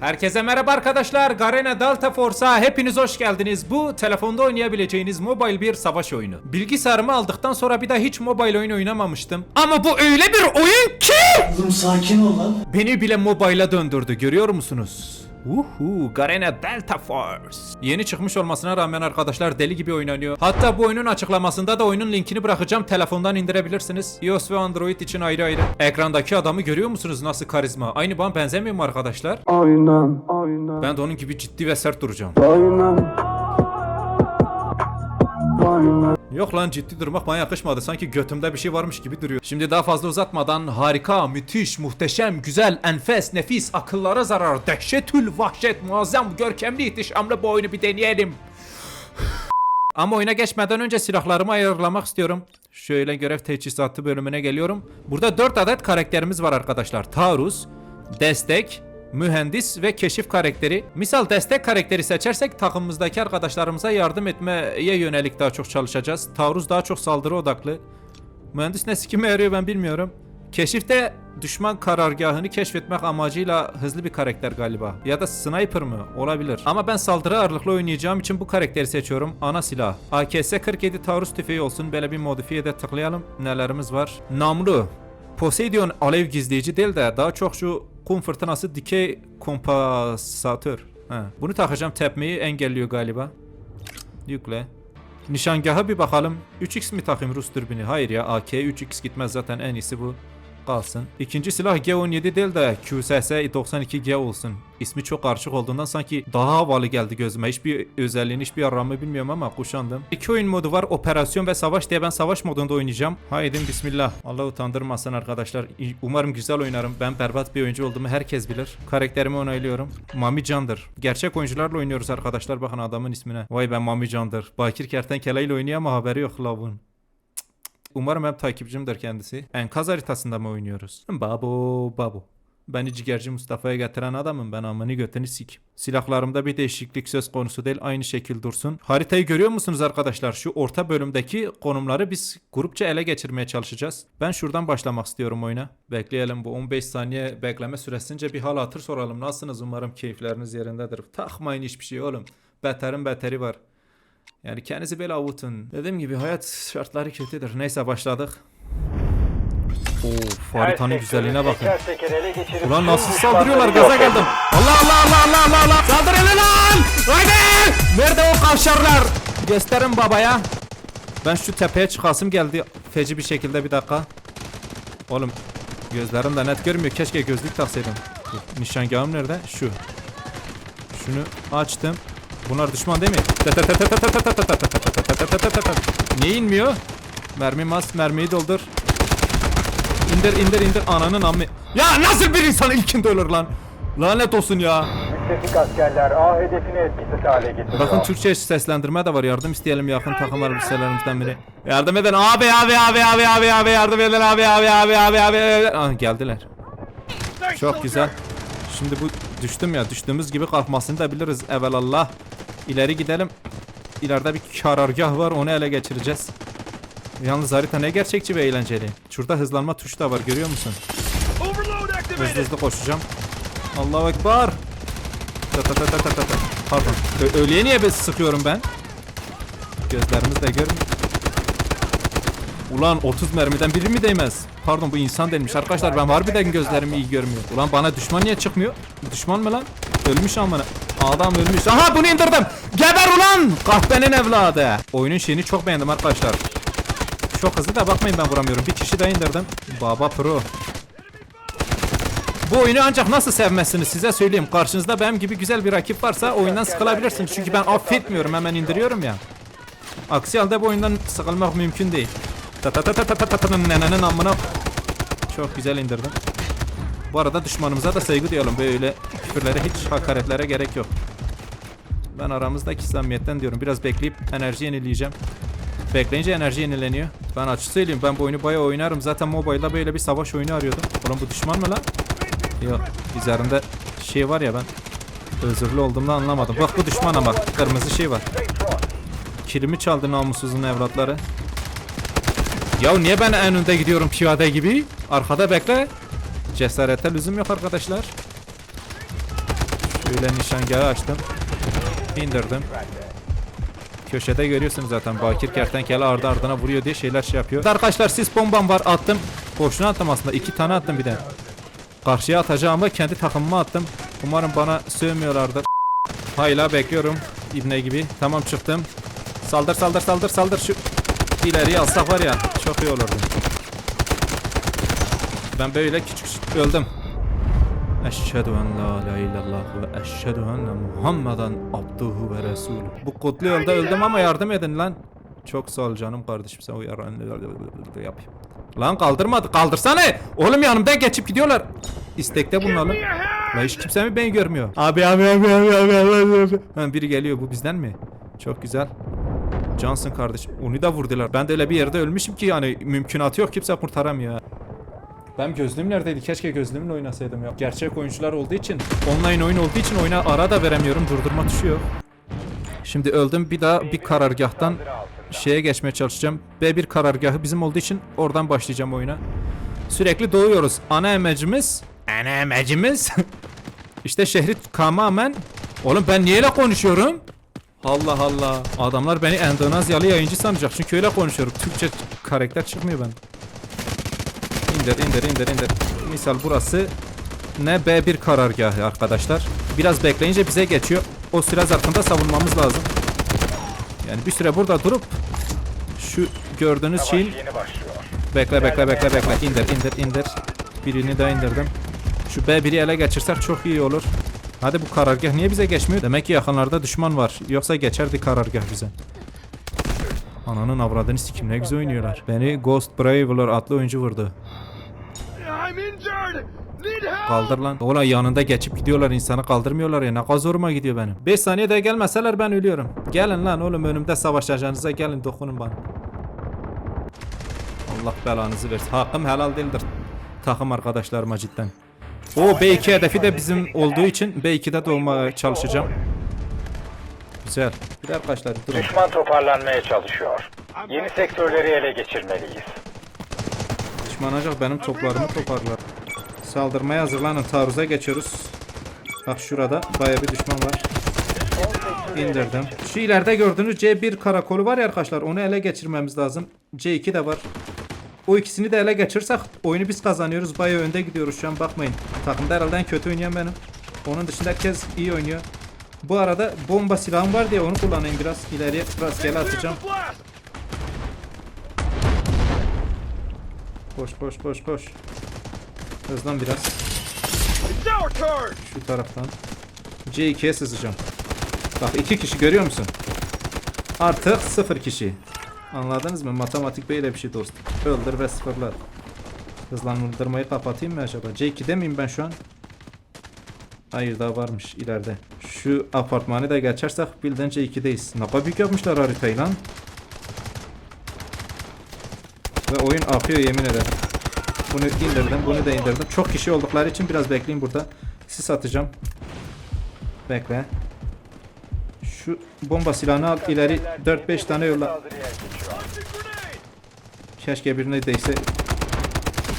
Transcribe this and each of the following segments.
Herkese merhaba arkadaşlar. Garena Delta Force'a hepiniz hoş geldiniz. Bu telefonda oynayabileceğiniz mobile bir savaş oyunu. Bilgisayarımı aldıktan sonra bir daha hiç mobile oyun oynamamıştım. Ama bu öyle bir oyun ki Oğlum sakin ol lan. beni bile mobile'a döndürdü. Görüyor musunuz? Uhu, Garena Delta Force. Yeni çıkmış olmasına rağmen arkadaşlar deli gibi oynanıyor. Hatta bu oyunun açıklamasında da oyunun linkini bırakacağım. Telefondan indirebilirsiniz. iOS ve Android için ayrı ayrı. Ekrandaki adamı görüyor musunuz nasıl karizma? Aynı bana benzemiyor mu arkadaşlar? Aynen, aynen, Ben de onun gibi ciddi ve sert duracağım. aynen. Aynen. Yok lan ciddi durmak bana yakışmadı. Sanki götümde bir şey varmış gibi duruyor. Şimdi daha fazla uzatmadan harika, müthiş, muhteşem, güzel, enfes, nefis, akıllara zarar, dehşetül vahşet, muazzam, görkemli, ihtişamlı bu oyunu bir deneyelim. Ama oyuna geçmeden önce silahlarımı ayarlamak istiyorum. Şöyle görev teçhizatı bölümüne geliyorum. Burada 4 adet karakterimiz var arkadaşlar. Taarruz, destek, mühendis ve keşif karakteri. Misal destek karakteri seçersek takımımızdaki arkadaşlarımıza yardım etmeye yönelik daha çok çalışacağız. Taarruz daha çok saldırı odaklı. Mühendis ne sikime yarıyor ben bilmiyorum. Keşifte düşman karargahını keşfetmek amacıyla hızlı bir karakter galiba. Ya da sniper mı? Olabilir. Ama ben saldırı ağırlıklı oynayacağım için bu karakteri seçiyorum. Ana silah. AKS 47 taarruz tüfeği olsun. Böyle bir modifiye de tıklayalım. Nelerimiz var? Namlu. Poseidon alev gizleyici değil de daha çok şu kum fırtınası dikey kompansatör. He. Bunu takacağım tepmeyi engelliyor galiba. Yükle. Nişangaha bir bakalım. 3x mi takayım Rus dürbünü? Hayır ya AK 3x gitmez zaten en iyisi bu. Kalsın. İkinci silah G17 değil de QSS 92G olsun. İsmi çok karışık olduğundan sanki daha havalı geldi gözüme. Hiçbir özelliğini hiçbir aramı bilmiyorum ama kuşandım. İki oyun modu var. Operasyon ve savaş diye ben savaş modunda oynayacağım. Haydi bismillah. Allah utandırmasın arkadaşlar. Umarım güzel oynarım. Ben berbat bir oyuncu olduğumu herkes bilir. Karakterimi onaylıyorum. Mami Candır. Gerçek oyuncularla oynuyoruz arkadaşlar. Bakın adamın ismine. Vay ben Mami Candır. Bakir Kertenkele ile oynuyor ama haberi yok lavun. Umarım hep takipçimdir kendisi. Enkaz haritasında mı oynuyoruz? Babo babo. Beni ciğerci Mustafa'ya getiren adamım ben amını götünü sik. Silahlarımda bir değişiklik söz konusu değil aynı şekil dursun. Haritayı görüyor musunuz arkadaşlar? Şu orta bölümdeki konumları biz grupça ele geçirmeye çalışacağız. Ben şuradan başlamak istiyorum oyuna. Bekleyelim bu 15 saniye bekleme süresince bir hal hatır soralım. Nasılsınız umarım keyifleriniz yerindedir. Takmayın hiçbir şey oğlum. Beterin beteri var. Yani kendinizi böyle avutun. Dediğim gibi hayat şartları kötüdür. Neyse başladık. Of haritanın güzelliğine bakın. Ulan nasıl saldırıyorlar gaza geldim. Allah Allah Allah Allah Allah Allah. Saldırın lan. Haydi. Nerede o kavşarlar? Gösterin babaya. Ben şu tepeye çıkasım geldi. Feci bir şekilde bir dakika. Oğlum gözlerim de net görmüyor. Keşke gözlük taksaydım. Nişangahım nerede? Şu. Şunu açtım. Bunlar düşman değil mi? Niye inmiyor? Mermi mas, mermiyi doldur. İndir indir indir ananın ammi. Ya nasıl bir insan ilkinde ölür lan? Lanet olsun ya. Müttefik askerler A hedefini etkisiz hale getiriyor. Bakın Türkçe seslendirme de var. Yardım isteyelim yakın takım elbiselerimizden biri. Yardım edin abi abi abi abi abi abi yardım edin abi abi abi abi abi. Ah geldiler. Çok güzel. Şimdi bu düştüm ya düştüğümüz gibi kalkmasını da biliriz evelallah. İleri gidelim. İleride bir karargah var onu ele geçireceğiz. Yalnız harita ne gerçekçi ve eğlenceli. Şurada hızlanma tuşu da var görüyor musun? Hızlı hızlı koşacağım. Allahu Ekber. Ta ta ta ta ta ta. Pardon. Ö- ölüye niye ben sıkıyorum ben? Gözlerimiz de görmüyor. Ulan 30 mermiden biri mi değmez? Pardon bu insan denmiş. Arkadaşlar ben harbiden gözlerimi iyi görmüyor. Ulan bana düşman niye çıkmıyor? Düşman mı lan? Ölmüş amına. Adam ölmüş. Aha bunu indirdim. Geber ulan! Kahpenin evladı. Oyunun şeyini çok beğendim arkadaşlar. Çok hızlı da bakmayın ben vuramıyorum. Bir kişi de indirdim. Baba pro. Bu oyunu ancak nasıl sevmezsiniz size söyleyeyim. Karşınızda benim gibi güzel bir rakip varsa oyundan sıkılabilirsiniz. Çünkü ben affetmiyorum hemen indiriyorum ya. Aksi halde bu oyundan sıkılmak mümkün değil. Ta ta ta ta ta ta ta ta nenenin amına. Çok güzel indirdim. Bu arada düşmanımıza da saygı duyalım. Böyle küfürlere hiç hakaretlere gerek yok. Ben aramızdaki samimiyetten diyorum. Biraz bekleyip enerji yenileyeceğim. Bekleyince enerji yenileniyor. Ben açık söyleyeyim ben bu oyunu bayağı oynarım. Zaten mobile'da böyle bir savaş oyunu arıyordum. Ulan bu düşman mı lan? Yok. Üzerinde şey var ya ben özürlü olduğumda anlamadım. Bak bu düşman ama kırmızı şey var. Kilimi çaldı namussuzun evlatları. Ya niye ben en önde gidiyorum piyade gibi? Arkada bekle. Cesarete lüzum yok arkadaşlar. Şöyle nişangahı açtım. İndirdim. Köşede görüyorsunuz zaten Bakir kertenkele ardı ardına vuruyor diye şeyler şey yapıyor. Arkadaşlar sis bombam var attım. Boşuna attım aslında. iki tane attım bir de. Karşıya atacağım kendi takımıma attım. Umarım bana sövmüyorlardır. Hayla bekliyorum. İbne gibi. Tamam çıktım. Saldır saldır saldır saldır şu ileriye alsak var ya çok iyi olurdu. Ben böyle küçük küçük öldüm. Eşhedü en la ilahe illallah ve eşhedü enne Muhammeden abduhu ve resulü. Bu kutlu yolda öldüm ama yardım edin lan. Çok sağ ol canım kardeşim sen uyar yap. Lan kaldırmadı kaldırsana. Oğlum yanımdan geçip gidiyorlar. İstekte bulunalım. La hiç kimse mi beni görmüyor? Abi abi abi abi abi abi abi. Ha, biri geliyor bu bizden mi? Çok güzel. Johnson kardeşim. Onu da vurdular. Ben de öyle bir yerde ölmüşüm ki yani mümkünatı yok kimse kurtaramıyor. Ben gözlüğüm neredeydi? Keşke gözlüğümle oynasaydım ya. Gerçek oyuncular olduğu için, online oyun olduğu için oyuna ara da veremiyorum. Durdurma tuşu yok. Şimdi öldüm. Bir daha bir karargahtan şeye geçmeye çalışacağım. B1 karargahı bizim olduğu için oradan başlayacağım oyuna. Sürekli doğuyoruz. Ana emecimiz, ana emecimiz. işte şehri tamamen... Oğlum ben niye öyle konuşuyorum? Allah Allah. Adamlar beni Endonezyalı yayıncı sanacak. Çünkü öyle konuşuyorum. Türkçe karakter çıkmıyor ben. İndir indir indir indir. Misal burası ne B1 karargahı arkadaşlar. Biraz bekleyince bize geçiyor. O süre zarfında savunmamız lazım. Yani bir süre burada durup şu gördüğünüz Savaş şeyin bekle bekle bekle bekle indir indir indir. Birini daha indirdim. Şu B1'i ele geçirsek çok iyi olur. Hadi bu karargah niye bize geçmiyor? Demek ki yakınlarda düşman var. Yoksa geçerdi karargah bize. Ananın avradını sikim ne güzel oynuyorlar. Beni Ghost Braveler adlı oyuncu vurdu. I'm injured! Need help! Kaldır lan. Ulan yanında geçip gidiyorlar insanı kaldırmıyorlar ya. Ne kadar zoruma gidiyor benim. 5 saniyede gelmeseler ben ölüyorum. Gelin lan oğlum önümde savaşacağınıza gelin dokunun bana. Allah belanızı versin. Hakkım helal değildir. Takım arkadaşlarıma cidden. O B2 hedefi de bizim olduğu için B2'de doğmaya çalışacağım. Güzel. Bir de arkadaşlar durun. Düşman toparlanmaya çalışıyor. Yeni sektörleri ele geçirmeliyiz. Düşman ancak benim toplarımı toparlar. Saldırmaya hazırlanın. Taarruza geçiyoruz. Bak şurada bayağı bir düşman var. İndirdim. Şu ileride gördüğünüz C1 karakolu var ya arkadaşlar. Onu ele geçirmemiz lazım. C2 de var. O ikisini de ele geçirsek oyunu biz kazanıyoruz. Bayağı önde gidiyoruz şu an bakmayın. Takımda herhalde kötü oynayan benim. Onun dışında herkes iyi oynuyor. Bu arada bomba silahım var diye onu kullanayım biraz. İleriye rastgele atacağım. Koş koş koş koş. Hızlan biraz. Şu taraftan. C2'ye sızacağım. Bak iki kişi görüyor musun? Artık sıfır kişi. Anladınız mı? Matematik böyle bir şey dostum. Öldür ve sıfırlar. Hızlandırmayı kapatayım mı acaba? C2'de miyim ben şu an? Hayır daha varmış ileride. Şu apartmanı da geçersek bildiğin C2'deyiz. Ne kadar büyük yapmışlar haritayı lan. Ve oyun akıyor yemin ederim. Bunu indirdim, bunu da indirdim. Çok kişi oldukları için biraz bekleyin burada. Sis atacağım. Bekle. Şu bomba silahını al ileri 4-5 tane yolla. Keşke birine değse.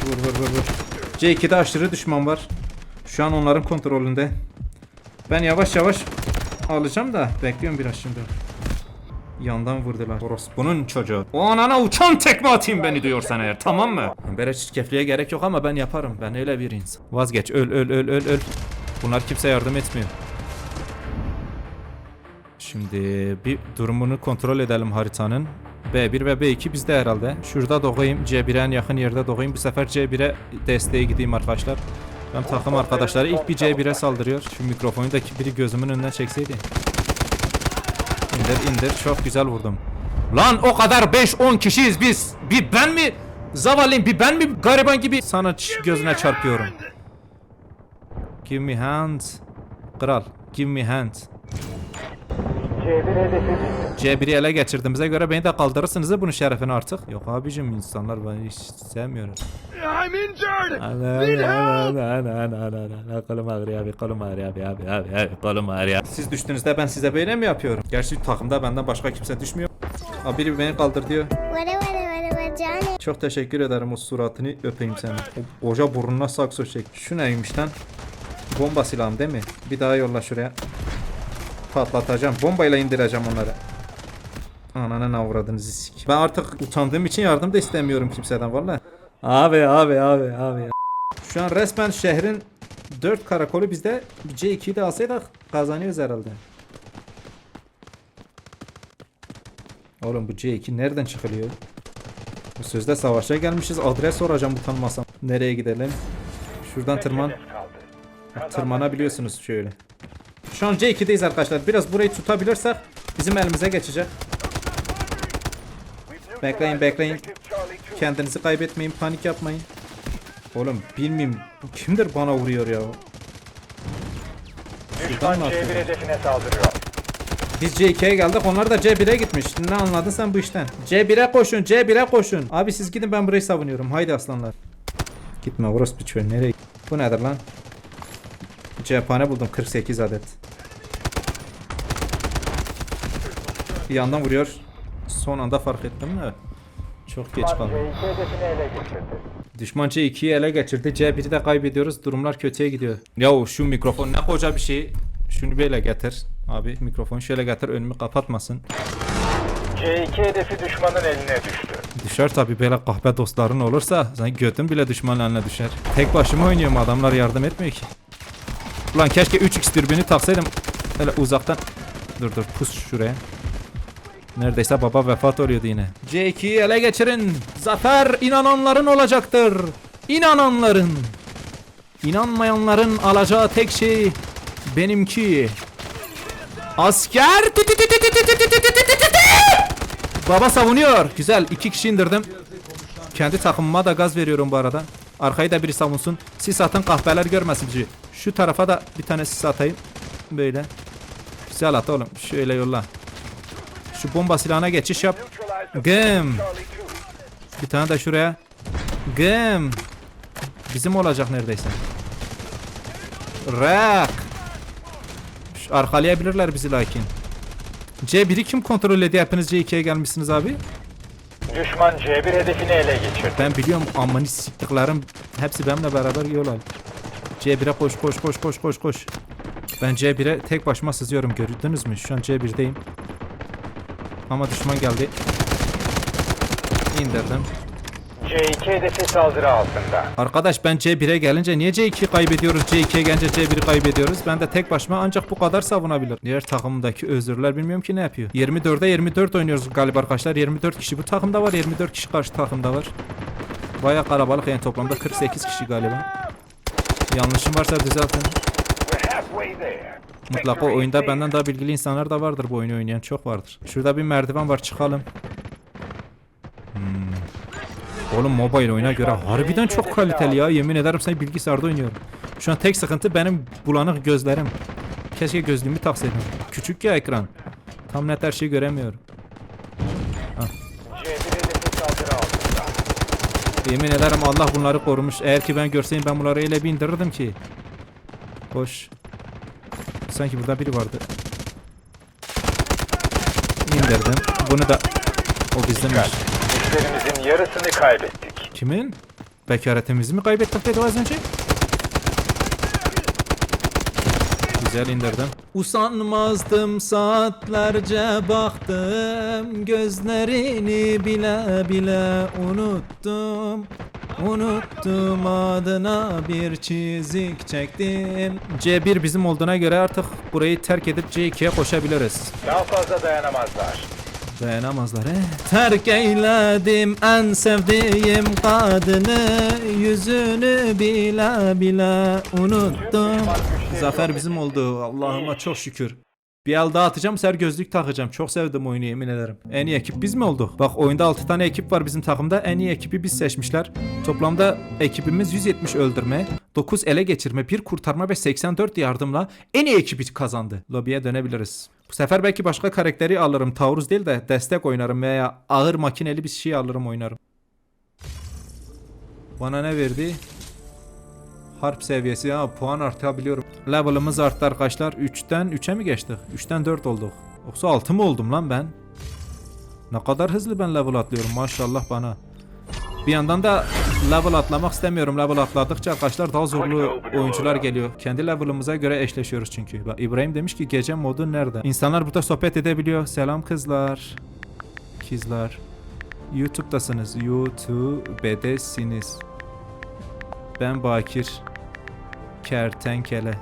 Vur vur vur vur. C2'de aşırı düşman var. Şu an onların kontrolünde. Ben yavaş yavaş alacağım da bekliyorum biraz şimdi. Yandan vurdular. Orospu'nun çocuğu. O anana uçan tekme atayım beni diyorsan eğer tamam mı? Böyle çirkefliğe gerek yok ama ben yaparım. Ben öyle bir insan. Vazgeç öl öl öl öl öl. Bunlar kimse yardım etmiyor. Şimdi bir durumunu kontrol edelim haritanın. B1 ve B2 bizde herhalde. Şurada doğayım. C1'e en yakın yerde doğayım. Bu sefer C1'e desteğe gideyim arkadaşlar. Ben takım arkadaşları ilk bir C1'e saldırıyor. Şu mikrofonu da biri gözümün önünden çekseydi. İndir indir. Çok güzel vurdum. Lan o kadar 5-10 kişiyiz biz. Bir ben mi? Zavallıyım bir ben mi gariban gibi sana gözüne çarpıyorum. Give me hand. Kral. Give me hand. C1 hedefi bitti. C1'i ele geçirdiğimize göre beni de kaldırırsınız bunun şerefine artık. Yok abicim insanlar beni hiç sevmiyor. I'm injured! Need help! Kolum ağrıyor abi, kolum ağrıyor abi, abi, abi, abi, kolum ağrıyor. Siz düştüğünüzde ben size böyle mi yapıyorum? Gerçi takımda benden başka kimse düşmüyor. Abi biri beni kaldır diyor. Çok teşekkür ederim o suratını öpeyim seni. O koca burnuna sakso çek. Şu neymiş lan? Bomba silahım değil mi? Bir daha yolla şuraya. Patlatacağım. Bombayla indireceğim onları. Ananın avradınızı sik. Ben artık utandığım için yardım da istemiyorum kimseden vallahi. Abi abi abi abi. ya. Şu an resmen şehrin 4 karakolu bizde C2'yi de alsaydık kazanıyoruz herhalde. Oğlum bu C2 nereden çıkılıyor? Bu sözde savaşa gelmişiz. Adres soracağım utanmasam. Nereye gidelim? Şuradan tırman. Tırmanabiliyorsunuz şöyle. Şu an C2'deyiz arkadaşlar. Biraz burayı tutabilirsek bizim elimize geçecek. Bekleyin bekleyin. Kendinizi kaybetmeyin. Panik yapmayın. Oğlum bilmeyeyim. Bu kimdir bana vuruyor ya? Düşman mı C1 atıyor? hedefine saldırıyor. Biz C2'ye geldik. Onlar da C1'e gitmiş. Ne anladın sen bu işten? C1'e koşun. C1'e koşun. Abi siz gidin ben burayı savunuyorum. Haydi aslanlar. Gitme orospu çöl. Nereye? Bu nedir lan? Cephane buldum 48 adet. Bir yandan vuruyor. Son anda fark ettim mi? Çok geç Düşman kaldım. C2 hedefini ele geçirdi. Düşman C2'yi ele geçirdi. C1'i de kaybediyoruz. Durumlar kötüye gidiyor. Ya şu mikrofon ne koca bir şey. Şunu böyle getir. Abi mikrofonu şöyle getir önümü kapatmasın. C2 hedefi düşmanın eline düştü. Düşer tabi böyle kahpe dostların olursa sen götün bile düşmanın eline düşer. Tek başıma oynuyorum adamlar yardım etmiyor ki. Ulan keşke 3x dürbünü taksaydım. Öyle uzaktan. Dur dur pus şuraya. Neredeyse baba vefat oluyordu yine. C2'yi ele geçirin. Zafer inananların olacaktır. İnananların. İnanmayanların alacağı tek şey benimki. Asker. Baba savunuyor. Güzel. iki kişi indirdim. Kendi takımıma da gaz veriyorum bu arada. Arkayı da biri savunsun. Sis atın kahpeler görmesin. Şu tarafa da bir tane sis atayım. Böyle. Güzel at oğlum. Şöyle yolla. Şu bomba silahına geçiş yap. Gım. Bir tane de şuraya. Gım. Bizim olacak neredeyse. Rak. Şu Arkalayabilirler bizi lakin. C1'i kim kontrol ediyor? Hepiniz C2'ye gelmişsiniz abi. Düşman C1 hedefini ele geçirdi. Ben biliyorum amını siktiklerim hepsi benimle beraber yol al. C1'e koş koş koş koş koş koş. Ben C1'e tek başıma sızıyorum gördünüz mü? Şu an C1'deyim. Ama düşman geldi. İndirdim. C2 hedefi saldırı altında. Arkadaş ben C1'e gelince niye C2'yi kaybediyoruz? C2'ye gelince C1'i kaybediyoruz. Ben de tek başıma ancak bu kadar savunabilir. Diğer takımdaki özürler bilmiyorum ki ne yapıyor. 24'e 24 oynuyoruz galiba arkadaşlar. 24 kişi bu takımda var. 24 kişi karşı takımda var. Baya kalabalık yani toplamda 48 kişi galiba. Yanlışım varsa düzeltin. Mutlaka oyunda benden daha bilgili insanlar da vardır bu oyunu oynayan çok vardır. Şurada bir merdiven var çıkalım. Hmm. Oğlum mobile oyuna göre harbiden çok kaliteli ya. Yemin ederim sen bilgisayarda oynuyorum. Şu an tek sıkıntı benim bulanık gözlerim. Keşke gözlüğümü taksaydım. Küçük ya ekran. Tam net her şeyi göremiyorum. C1 hedefi saldırı altında. Yemin ederim Allah bunları korumuş. Eğer ki ben görseydim ben bunları öyle bir indirirdim ki. Hoş. Sanki burada biri vardı. İndirdim. Bunu da o bizdenmiş. Güçlerimizin yarısını kaybettik. Kimin? Bekaretimizi mi kaybettik dedi az önce? Güzel indirdim. Usanmazdım saatlerce baktım Gözlerini bile bile unuttum Unuttum adına bir çizik çektim. C1 bizim olduğuna göre artık burayı terk edip C2'ye koşabiliriz. Daha fazla dayanamazlar. Dayanamazlar he. Terk eyledim en sevdiğim kadını Yüzünü bile bile unuttum. Zafer bizim oldu Allah'ıma çok şükür bir el daha atacağım ser gözlük takacağım. Çok sevdim oyunu yemin ederim. En iyi ekip biz mi olduk? Bak oyunda 6 tane ekip var bizim takımda. En iyi ekibi biz seçmişler. Toplamda ekibimiz 170 öldürme, 9 ele geçirme, 1 kurtarma ve 84 yardımla en iyi ekibi kazandı. Lobiye dönebiliriz. Bu sefer belki başka karakteri alırım. Taurus değil de destek oynarım veya ağır makineli bir şey alırım oynarım. Bana ne verdi? Harp seviyesi ya puan artabiliyorum. Level'ımız arttı arkadaşlar. 3'ten 3'e mi geçtik? 3'ten 4 olduk. Yoksa 6 mı oldum lan ben? Ne kadar hızlı ben level atlıyorum maşallah bana. Bir yandan da level atlamak istemiyorum. Level atladıkça arkadaşlar daha zorlu oyuncular geliyor. Kendi level'ımıza göre eşleşiyoruz çünkü. Bak İbrahim demiş ki gece modu nerede? İnsanlar burada sohbet edebiliyor. Selam kızlar. Kızlar. YouTube'dasınız. YouTube'desiniz. Ben Bakir. Kertenkele.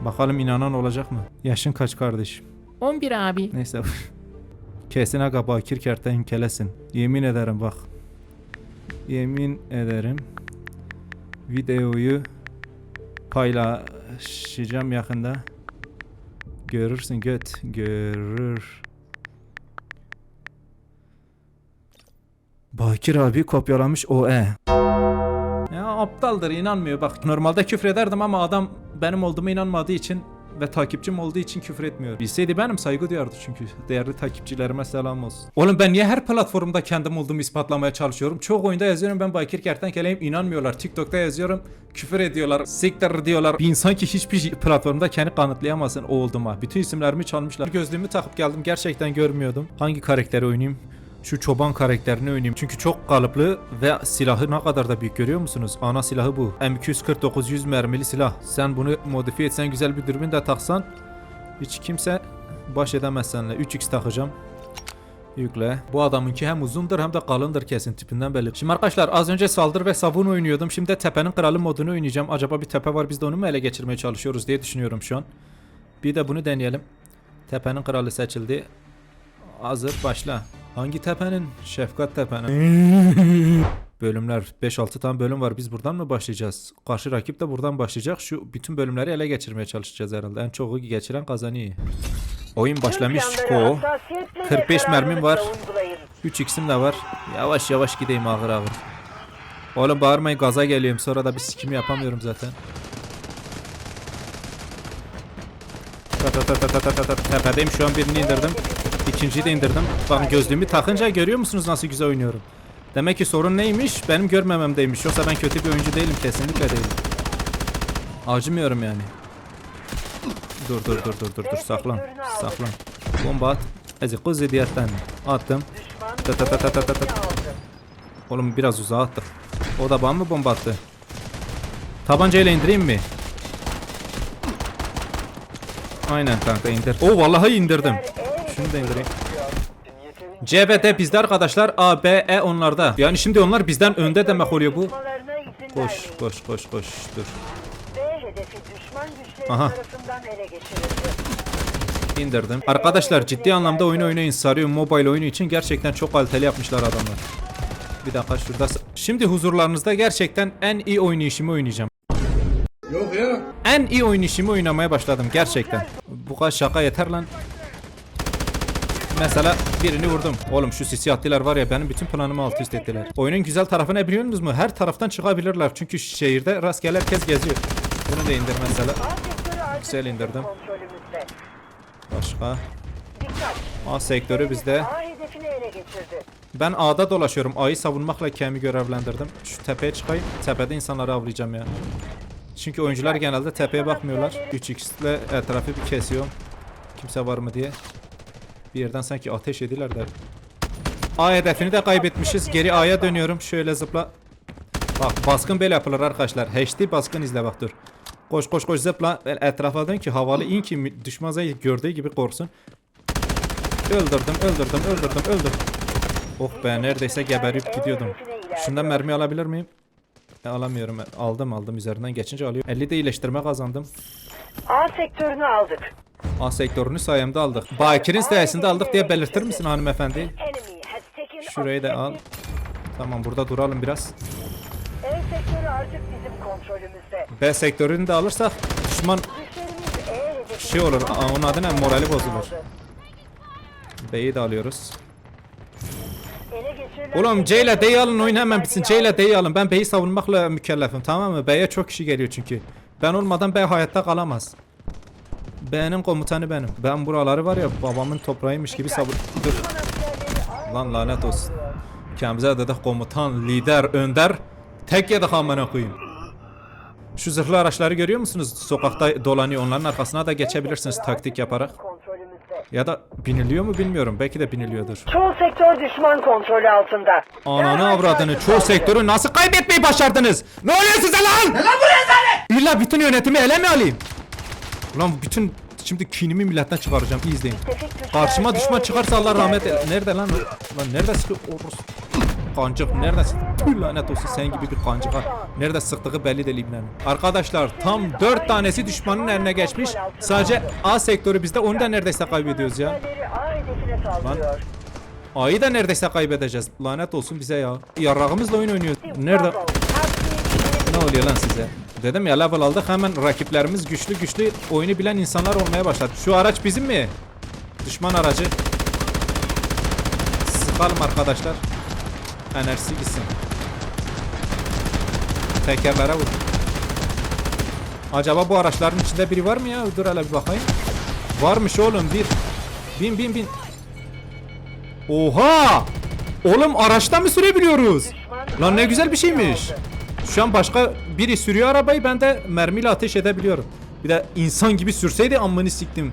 Bakalım inanan olacak mı? Yaşın kaç kardeşim? 11 abi. Neyse. Kesin aga Bakir kertenkelesin. Yemin ederim bak. Yemin ederim. Videoyu paylaşacağım yakında. Görürsün göt. Görür. Bakir abi kopyalamış o e. Ya aptaldır inanmıyor bak. Normalde küfür ederdim ama adam benim olduğuma inanmadığı için ve takipçim olduğu için küfür etmiyor. Bilseydi benim saygı duyardı çünkü. Değerli takipçilerime selam olsun. Oğlum ben niye her platformda kendim olduğumu ispatlamaya çalışıyorum? Çok oyunda yazıyorum ben Bakir Kertenkeleyim inanmıyorlar. TikTok'ta yazıyorum küfür ediyorlar. Siktir diyorlar. Bir insan ki hiçbir platformda kendi kanıtlayamazsın o olduğuma. Bütün isimlerimi çalmışlar. Gözlüğümü takıp geldim gerçekten görmüyordum. Hangi karakteri oynayayım? Şu çoban karakterini oynayayım. Çünkü çok kalıplı ve silahı ne kadar da büyük görüyor musunuz? Ana silahı bu. M249 100 mermili silah. Sen bunu modifiye etsen güzel bir dürbün de taksan hiç kimse baş edemez seninle. 3x takacağım. Yükle. Bu adamınki hem uzundur hem de kalındır kesin tipinden belli. Şimdi arkadaşlar az önce saldır ve savun oynuyordum. Şimdi de tepenin kralı modunu oynayacağım. Acaba bir tepe var biz de onu mu ele geçirmeye çalışıyoruz diye düşünüyorum şu an. Bir de bunu deneyelim. Tepenin kralı seçildi. Hazır başla. Hangi tepenin? Şefkat tepenin. Bölümler 5-6 tane bölüm var. Biz buradan mı başlayacağız? Karşı rakip de buradan başlayacak. Şu bütün bölümleri ele geçirmeye çalışacağız herhalde. En çoğu geçiren kazanıyor. Oyun başlamış. Ko. 45 mermim var. 3x'im de var. Yavaş yavaş gideyim ağır ağır. Oğlum bağırmayın gaza geliyorum. Sonra da bir sikimi yapamıyorum zaten. Ta ta ta ta ta ta ta ta. Tepedeyim şu an birini indirdim. İkinciyi de indirdim. Bakın gözlüğümü takınca görüyor musunuz nasıl güzel oynuyorum. Demek ki sorun neymiş? Benim görmememdeymiş. Yoksa ben kötü bir oyuncu değilim. Kesinlikle değilim. Acımıyorum yani. Dur dur dur dur dur dur saklan. Saklan. Bomba at. Ezi kuzi diyetten. Attım. Ta ta ta ta ta ta ta. Oğlum biraz uzağa attık. O da bana mı bomba attı? Tabancayla indireyim mi? Aynen kanka indir. Oo vallahi indirdim. Şunu da indireyim. C ve D bizde arkadaşlar. A, B, E onlarda. Yani şimdi onlar bizden önde demek oluyor bu. Koş koş koş koş dur. Aha. İndirdim. Arkadaşlar ciddi anlamda oyunu oynayın. Sarıyor mobile oyunu için gerçekten çok kaliteli yapmışlar adamlar. Bir dakika şurada. Şimdi huzurlarınızda gerçekten en iyi oynayışımı oynayacağım. Yok ya. En iyi oynayışımı oynamaya başladım gerçekten. Bu kadar şaka yeter lan. Mesela birini vurdum. Oğlum şu sisiyatliler var ya benim bütün planımı alt üst ettiler. Oyunun güzel tarafı ne biliyor musunuz mu? Her taraftan çıkabilirler. Çünkü şehirde rastgele herkes geziyor. Bunu da indir mesela. Güzel indirdim. Başka. A sektörü bizde. Ben A'da dolaşıyorum. A'yı savunmakla Kem'i görevlendirdim. Şu tepeye çıkayım. Tepede insanları avlayacağım ya. Çünkü oyuncular genelde tepeye bakmıyorlar. 3x ile etrafı bir kesiyor. Kimse var mı diye. Bir yerden sanki ateş ediler de. A hedefini de kaybetmişiz. Geri A'ya dönüyorum. Şöyle zıpla. Bak baskın böyle yapılır arkadaşlar. HD baskın izle bak dur. Koş koş koş zıpla. Etrafa dön ki havalı in ki düşman gördüğü gibi korksun. Öldürdüm öldürdüm öldürdüm öldürdüm. Oh be neredeyse geberip gidiyordum. Şundan mermi alabilir miyim? E, alamıyorum. Aldım aldım üzerinden geçince alıyorum. 50 de iyileştirme kazandım. A sektörünü aldık. A sektörünü sayemde aldık. Bakir'in sayesinde aldık diye belirtir misin hanımefendi? Şurayı da al. Tamam burada duralım biraz. E sektörü artık bizim kontrolümüzde. B sektörünü de alırsak düşman E şey olur. Onun adı ne? Morali bozulur. B'yi de alıyoruz. Oğlum C ile D'yi alın oyun hemen bitsin. C ile. D'yi alın. Ben B'yi savunmakla mükellefim tamam mı? B'ye çok kişi geliyor çünkü. Ben olmadan B hayatta kalamaz. B'nin komutanı benim. Ben buraları var ya babamın toprağıymış gibi savun... Dur. Lan lanet olsun. Kendimize dedik komutan, lider, önder. Tek yedik amına koyayım. Şu zırhlı araçları görüyor musunuz? Sokakta dolanıyor. Onların arkasına da geçebilirsiniz taktik yaparak. Ya da biniliyor mu bilmiyorum. Belki de biniliyordur. Çoğu sektör düşman kontrolü altında. Ananı avradını çoğu sektörü nasıl kaybetmeyi başardınız? Ne oluyor size lan? Ne lan bu İlla bütün yönetimi ele mi alayım? Ulan bütün şimdi kinimi milletten çıkaracağım iyi izleyin. Karşıma düşman çıkarsa Allah rahmet eylesin. Nerede lan? Lan nerede sıkı? Kancık neredesin? Tüh lanet olsun sen gibi bir kancık ha. Nerede sıktığı belli değil ibnenin. Arkadaşlar tam 4 tanesi düşmanın eline geçmiş. Sadece A sektörü bizde onu da neredeyse kaybediyoruz ya. Saldırıyor. A'yı da neredeyse kaybedeceğiz. Lanet olsun bize ya. Yarrağımızla oyun oynuyoruz. Nerede? Ne oluyor lan size? Dedim ya level aldık hemen rakiplerimiz güçlü güçlü oyunu bilen insanlar olmaya başladı. Şu araç bizim mi? Düşman aracı. Sıkalım arkadaşlar. Enerjisi gitsin. Tekerlere vur. Acaba bu araçların içinde biri var mı ya? Dur hele bir bakayım. Varmış oğlum bir. Bin bin bin. Oha! Oğlum araçta mı sürebiliyoruz? Lan ne güzel bir şeymiş. Şu an başka biri sürüyor arabayı ben de mermiyle ateş edebiliyorum. Bir de insan gibi sürseydi amını siktim.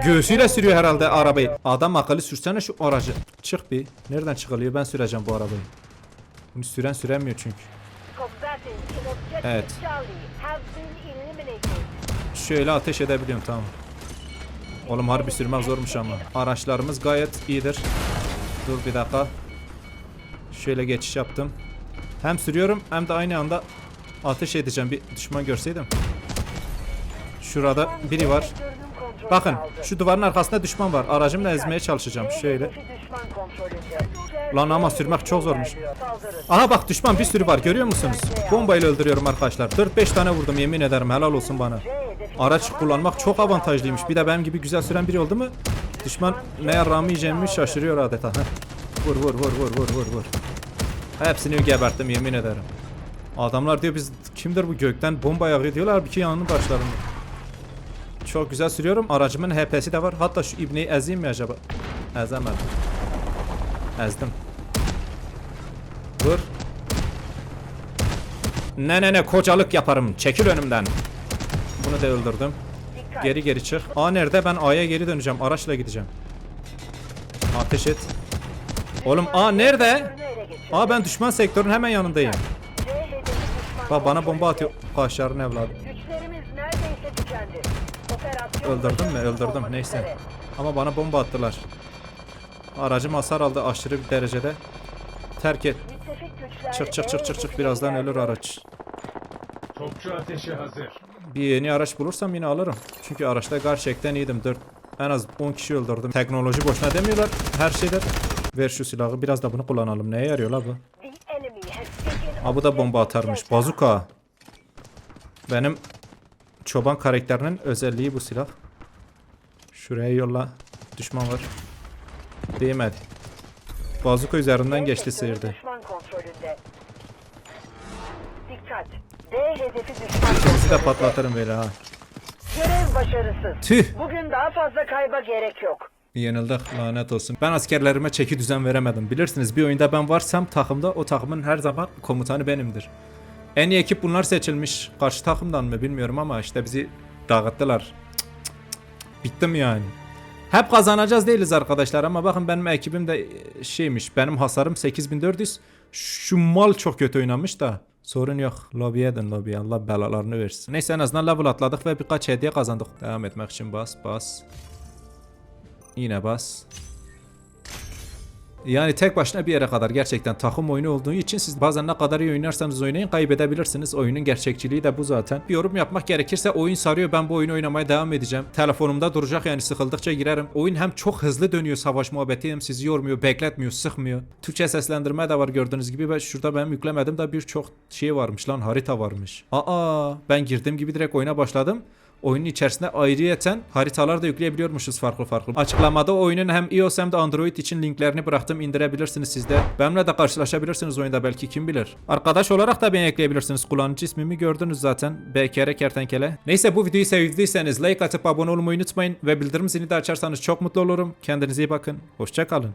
Göğsüyle sürüyor herhalde arabayı. Adam akıllı sürsene şu aracı. Çık bir. Nereden çıkılıyor? Ben süreceğim bu arabayı. Bunu süren süremiyor çünkü. Evet. Şöyle ateş edebiliyorum tamam. Oğlum harbi sürmek zormuş ama. Araçlarımız gayet iyidir. Dur bir dakika. Şöyle geçiş yaptım. Hem sürüyorum hem de aynı anda ateş edeceğim bir düşman görseydim. Şurada biri var. Bakın şu duvarın arkasında düşman var. Aracımla ezmeye çalışacağım. Şöyle. Lan ama sürmek çok zormuş. Aha bak düşman bir sürü var görüyor musunuz? Bombayla öldürüyorum arkadaşlar. 4-5 tane vurdum yemin ederim helal olsun bana. Araç kullanmak çok avantajlıymış. Bir de benim gibi güzel süren biri oldu mu? Düşman ne yarrağımı yiyeceğimi şaşırıyor adeta. Vur vur vur vur vur vur vur. Hepsini geberttim yemin ederim. Adamlar diyor biz kimdir bu gökten bomba yağıyor diyorlar. Halbuki yanının başlarında. Çok güzel sürüyorum. Aracımın HP'si de var. Hatta şu ibneyi ezeyim mi acaba? Ezemedim. Ezdim. Dur. Ne ne ne kocalık yaparım. Çekil önümden. Bunu da öldürdüm. Geri geri çık. A nerede? Ben A'ya geri döneceğim. Araçla gideceğim. Ateş et. Oğlum A nerede? A ben düşman sektörün hemen yanındayım. Bak bana bomba atıyor. Kaşarın evladı. Güçlerimiz neredeyse tükendi. Operasyon Öldürdüm mü? Öldürdüm. Neyse. Ama bana bomba attılar. Aracım hasar aldı aşırı bir derecede. Terk et. E çık çık çık. hedefine Birazdan ölür araç. Topçu ateşi hazır. Bir yeni araç bulursam yine alırım. Çünkü araçta gerçekten iyiydim. 4 en az 10 kişi öldürdüm. Teknoloji boşuna demiyorlar. Her şeyde. Ver şu silahı biraz da bunu kullanalım. Neye yarıyor la bu? Ha bu da bomba atarmış. Bazuka. Benim çoban karakterinin özelliği bu silah. Şuraya yolla. Düşman var. Değmedi. Bazuka üzerinden geçti düşman Bizi de patlatırım böyle ha. Görev başarısız. Tüh. Bugün daha fazla kayba gerek yok. Yenildik lanet olsun. Ben askerlerime çeki düzen veremedim. Bilirsiniz bir oyunda ben varsam takımda o takımın her zaman komutanı benimdir. En iyi ekip bunlar seçilmiş. Karşı takımdan mı bilmiyorum ama işte bizi dağıttılar. Cık, cık, cık. Bittim yani. Hep kazanacağız değiliz arkadaşlar ama bakın benim ekibim de e, şeymiş. Benim hasarım 8400. Şu mal çok kötü oynamış da. Sorun yok. Lobiye edin lobiye. Allah belalarını versin. Neyse en azından level atladık ve birkaç hediye kazandık. Devam etmek için bas bas. Yine bas. Yani tek başına bir yere kadar gerçekten takım oyunu olduğu için siz bazen ne kadar iyi oynarsanız oynayın kaybedebilirsiniz. Oyunun gerçekçiliği de bu zaten. Bir yorum yapmak gerekirse oyun sarıyor ben bu oyunu oynamaya devam edeceğim. Telefonumda duracak yani sıkıldıkça girerim. Oyun hem çok hızlı dönüyor savaş muhabbeti hem sizi yormuyor, bekletmiyor, sıkmıyor. Türkçe seslendirme de var gördüğünüz gibi ve şurada benim yüklemedim de birçok şey varmış lan harita varmış. Aa ben girdiğim gibi direkt oyuna başladım. Oyunun içerisinde ayrıyeten haritalar da yükleyebiliyormuşuz farklı farklı. Açıklamada oyunun hem iOS hem de Android için linklerini bıraktım. indirebilirsiniz siz de. Benimle de karşılaşabilirsiniz oyunda belki kim bilir. Arkadaş olarak da beni ekleyebilirsiniz. Kullanıcı ismimi gördünüz zaten. BKR Kertenkele. Neyse bu videoyu sevdiyseniz like atıp abone olmayı unutmayın. Ve bildirim zilini de açarsanız çok mutlu olurum. Kendinize iyi bakın. Hoşçakalın.